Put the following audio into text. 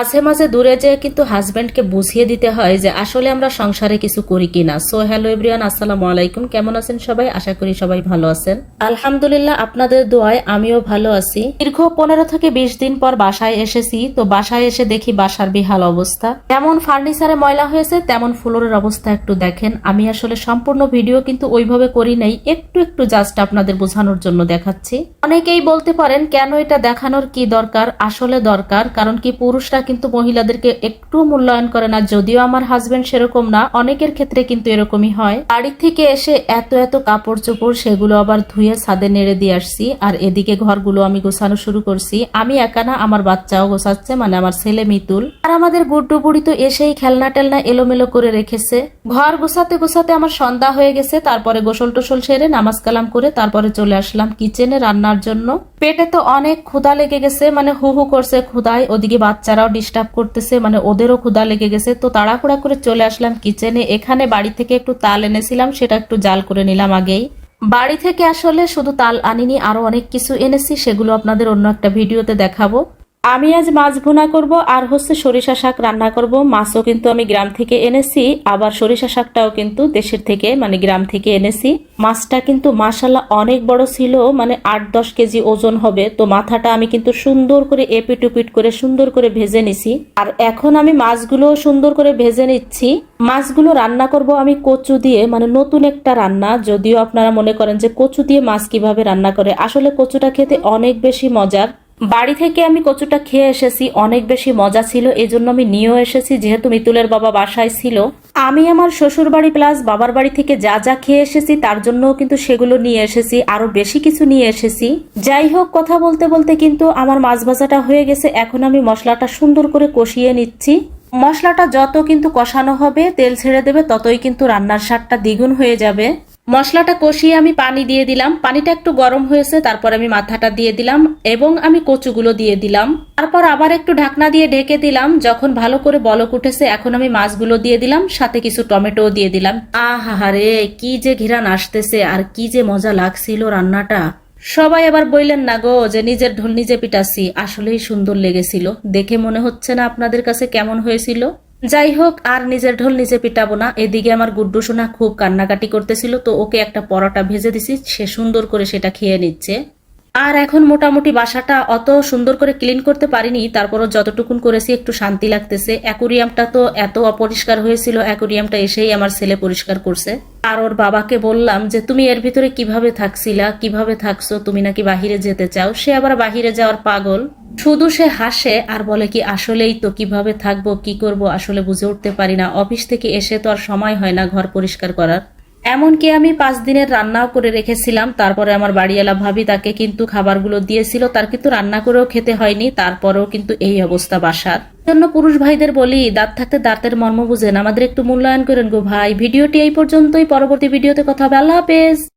মাঝে মাঝে দূরে যেয়ে কিন্তু হাজবেন্ডকে বুঝিয়ে দিতে হয় যে আসলে আমরা সংসারে কিছু করি কিনা। সো হ্যালো এভরিওয়ান আসসালামু আলাইকুম। কেমন আছেন সবাই? আশা করি সবাই ভালো আছেন। আলহামদুলিল্লাহ, আপনাদের দোয়ায় আমিও ভালো আছি। দীর্ঘ পনেরো থেকে বিশ দিন পর বাসায় এসেছি। তো বাসায় এসে দেখি বাসার বিহাল অবস্থা। যেমন ফার্নিচারে ময়লা হয়েছে, তেমন ফ্লোরের অবস্থা একটু দেখেন। আমি আসলে সম্পূর্ণ ভিডিও কিন্তু ওইভাবে করি নাই। একটু একটু জাস্ট আপনাদের বোঝানোর জন্য দেখাচ্ছি। অনেকেই বলতে পারেন, কেন এটা দেখানোর কি দরকার? আসলে দরকার, কারণ কি পুরুষরা কিন্তু মহিলাদেরকে একটু মূল্যায়ন করে না, যদিও আমার হাজবেন্ড সেরকম না, অনেকের ক্ষেত্রে কিন্তু এরকমই হয়। বাড়ি থেকে এসে এত এত কাপড় চোপড় সেগুলো আবার ধুয়ে ছাদে নেড়ে দিয়ে আসছি, আর এদিকে ঘরগুলো আমি গোছানো শুরু করছি। আমি একা না, আমার বাচ্চাও গোছাচ্ছে মানে আমার ছেলে মিতুল। আর আমাদের গুড্ডু বুড়ি তো এসেই খেলনা টেলনা এলোমেলো করে রেখেছে। ঘর গোছাতে গোছাতে আমার সন্ধ্যা হয়ে গেছে, তারপরে গোসল টোসল সেরে নামাজ কালাম করে তারপরে চলে আসলাম কিচেনে রান্নার জন্য। পেটে তো অনেক ক্ষুধা লেগে গেছে মানে হু হু করছে ক্ষুধায়, ওদিকে বাচ্চারাও ডিস্টার্ব করতেছে মানে ওদেরও ক্ষুধা লেগে গেছে। তো তাড়াহুড়া করে চলে আসলাম কিচেনে এখানে বাড়ি থেকে একটু তাল এনেছিলাম, সেটা একটু জাল করে নিলাম আগেই। বাড়ি থেকে আসলে শুধু তাল আনিনি, আরও অনেক কিছু এনেছি, সেগুলো আপনাদের অন্য একটা ভিডিওতে দেখাবো। আমি আজ মাছ ভুনা করব, আর হচ্ছে সরিষা শাক রান্না করব। মাছও কিন্তু আমি গ্রাম থেকে এনেছি, আবার সরিষা শাকটাও কিন্তু দেশের থেকে মানে গ্রাম থেকে এনেছি। মাছটা কিন্তু মাসাল্লাহ অনেক বড় ছিল মানে আট দশ কেজি ওজন হবে, তো মাথাটা আমি কিন্তু সুন্দর করে এপিট উপিট করে সুন্দর করে ভেজে নিছি। আর এখন আমি মাছগুলো সুন্দর করে ভেজে নিচ্ছি। মাছগুলো রান্না করব আমি কচু দিয়ে মানে নতুন একটা রান্না, যদিও আপনারা মনে করেন যে কচু দিয়ে মাছ কীভাবে রান্না করে। আসলে কচুটা খেতে অনেক বেশি মজার। বাড়ি থেকে আমি কচুটা খেয়ে এসেছি, অনেক বেশি মজা ছিল, এজন্য আমি নিয়েও এসেছি, যেহেতু মিতুলের বাবা বাসায় ছিল। আমি আমার শ্বশুর বাড়ি প্লাস বাবার বাড়ি থেকে যা যা খেয়ে এসেছি, তার জন্যও কিন্তু সেগুলো নিয়ে এসেছি আরও বেশি কিছু নিয়ে এসেছি। যাই হোক, কথা বলতে বলতে কিন্তু আমার মাছ ভাজাটা হয়ে গেছে, এখন আমি মশলাটা সুন্দর করে কষিয়ে নিচ্ছি। মশলাটা যত কিন্তু কষানো হবে, তেল ছেড়ে দেবে, ততই কিন্তু রান্নার স্বাদটা দ্বিগুণ হয়ে যাবে। মশলাটা কষিয়ে আমি পানি দিয়ে দিলাম। পানিটা একটু গরম হয়েছে, তারপর আমি মাথাটা দিয়ে দিলাম এবং আমি কচুগুলো দিয়ে দিলাম। তারপর আবার একটু ঢাকনা দিয়ে ঢেকে দিলাম। যখন ভালো করে বলক উঠেছে, এখন আমি মাছগুলো দিয়ে দিলাম, সাথে কিছু টমেটো দিয়ে দিলাম। আহা রে কি যে ঘিরান আসতেছে, আর কি যে মজা লাগছিল রান্নাটা। সবাই আবার বললেন, না গো, যে নিজের ঢোল নিজে পিটাছি আসলেই সুন্দর লেগেছিল। দেখে মনে হচ্ছে না আপনাদের কাছে কেমন হয়েছিল। যাই হোক আর নিজের ঢোল নিজে পিটাবো না। এদিকে আমার গুড্ডু সোনা খুব কান্নাকাটি করতেছিল, তো ওকে একটা পরোটা ভেজে দিছি, সে সুন্দর করে সেটা খেয়ে নিচ্ছে। আর এখন মোটামুটি বাসাটা অত সুন্দর করে ক্লিন করতে পারিনি, তারপরও যতটুকুন করেছি একটু শান্তি লাগতেছে। অ্যাকুরিয়ামটা তো এত অপরিষ্কার হয়েছিল, অ্যাকুরিয়ামটা এসেই আমার ছেলে পরিষ্কার করছে। আর ওর বাবাকে বললাম যে, তুমি এর ভিতরে কীভাবে থাকছিলা? কীভাবে থাকছো? তুমি নাকি বাহিরে যেতে চাও? সে আবার বাহিরে যাওয়ার পাগল। শুধু সে হাসে আর বলে কি, আসলেই তো কীভাবে থাকব, কি করব আসলে বুঝে উঠতে পারি না। অফিস থেকে এসে তো আর সময় হয় না ঘর পরিষ্কার করার। এমনকি আমি পাঁচ দিনের রান্নাও করে রেখেছিলাম। তারপরে আমার বাড়িওয়ালা ভাবি তাকে কিন্তু খাবারগুলো দিয়েছিল। তার কিন্তু রান্না করেও খেতে হয়নি। তারপরেও কিন্তু এই অবস্থা বাসার। জন্য পুরুষ ভাইদের বলি, দাঁত থাকতে দাঁতের মর্ম বুঝেন। আমাদের একটু মূল্যায়ন করেন গো ভাই। ভিডিওটি এই পর্যন্তই। পরবর্তী ভিডিওতে কথা হবে। আল্লাহ হাফেজ।